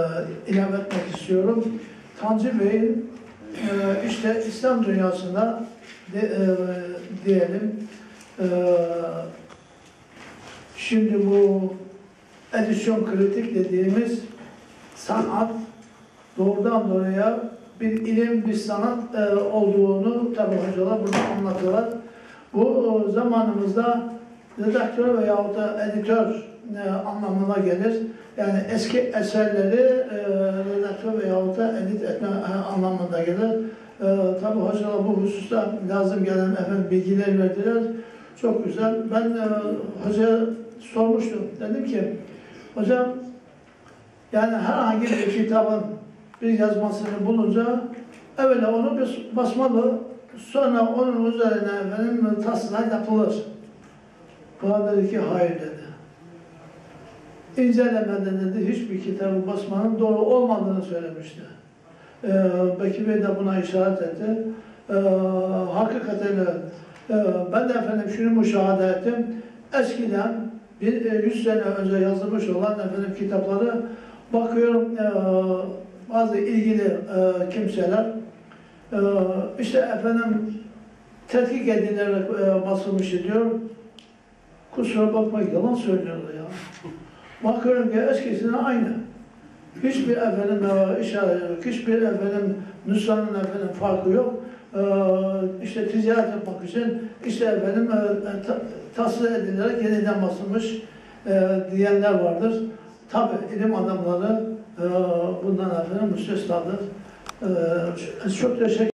e, ilave etmek istiyorum. Tanju Bey'in e, işte İslam dünyasında e, diyelim şimdi bu edisyon kritik dediğimiz sanat doğrudan doğruya bir ilim, bir sanat e, olduğunu tabi hocalar burada anlatıyorlar. Bu zamanımızda redaktör veyahut da editör e, anlamına gelir. Yani eski eserleri e, redaktör veyahut da edit etme e, anlamında gelir. E, tabi hocalar bu hususta lazım gelen efendim bilgiler verdiler. Çok güzel. Ben e, hocaya sormuştum. Dedim ki hocam yani herhangi bir kitabın bir yazmasını bulunca evvela onu bir basmalı sonra onun üzerine efendim taslak yapılır. Bana dedi ki hayır dedi. İncelemede dedi hiçbir kitabı basmanın doğru olmadığını söylemişti. Ee, Bekir Bey de buna işaret etti. Ee, hakikaten e, ben de efendim şunu müşahede ettim. Eskiden bir e, 100 sene önce yazılmış olan efendim kitapları bakıyorum e, bazı ilgili e, kimseler e, işte efendim tetkik edilerek e, basılmış diyor. Kusura bakmayın yalan söylüyorlar ya. Bakıyorum ki eskisine aynı. Hiçbir efendim e, işaret yok. Hiçbir efendim nüshanın efendim farkı yok. E, işte ticaret yapmak için işte efendim e, ta, tasvir edilerek yeniden basılmış e, diyenler vardır. Tabi ilim adamları e, bundan efendim müstesnadır. E, çok teşekkür